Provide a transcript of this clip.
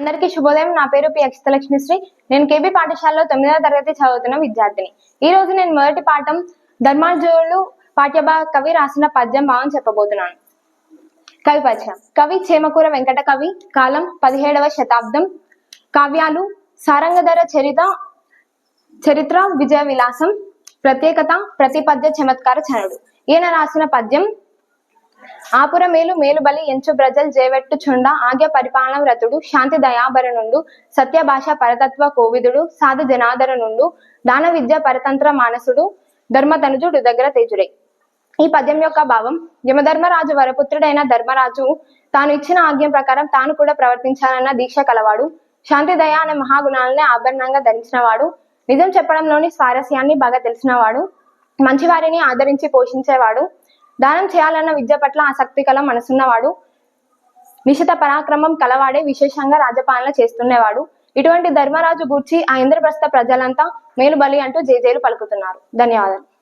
అందరికీ శుభోదయం. నా పేరు పి అక్షితలక్ష్మిశ్రీ నేను కేబీ పాఠశాలలో తొమ్మిదవ తరగతి చదువుతున్న విద్యార్థిని. ఈ రోజు నేను మొదటి పాఠం ధర్మార్జునులు పాఠ్యభా కవి రాసిన పద్యం భావం చెప్పబోతున్నాను. కవి పరిచయం. కవి చేమకూర వెంకట కవి కాలం పదిహేడవ శతాబ్దం. కావ్యాలు సారంగధర చరిత చరిత్ర విజయ విలాసం ప్రత్యేకత ప్రతిపద్య చమత్కార చనుడు. ఈయన రాసిన పద్యం ఆపుర మేలు మేలుబలి ఎంచు బ్రజల్ జేవెట్టు చుండ. ఆగ్య పరిపాలన వ్రతుడు శాంతి దయాభరణుండు సత్య భాష పరతత్వ కోవిదుడు సాధు జనాదరణుండు దాన విద్య పరతంత్ర మానసుడు ధర్మతనుజుడు దగ్గర తేజుడే ఈ పద్యం యొక్క భావం యమధర్మరాజు వరపుత్రుడైన ధర్మరాజు తాను ఇచ్చిన ఆజ్ఞ ప్రకారం తాను కూడా ప్రవర్తించాలన్న దీక్ష కలవాడు. శాంతి దయ అనే మహాగుణాలనే ఆభరణంగా ధరించినవాడు. నిజం చెప్పడంలోని స్వారస్యాన్ని బాగా తెలిసినవాడు. మంచివారిని ఆదరించి పోషించేవాడు. దానం చేయాలన్న విద్య పట్ల ఆసక్తి కల మనసున్నవాడు. నిశిత పరాక్రమం కలవాడే విశేషంగా రాజపాలన చేస్తున్నవాడు. ఇటువంటి ధర్మరాజు గూర్చి ఆ ఇంద్రప్రస్థ ప్రజలంతా మేలుబలి అంటూ జేజేలు పలుకుతున్నారు. ధన్యవాదాలు.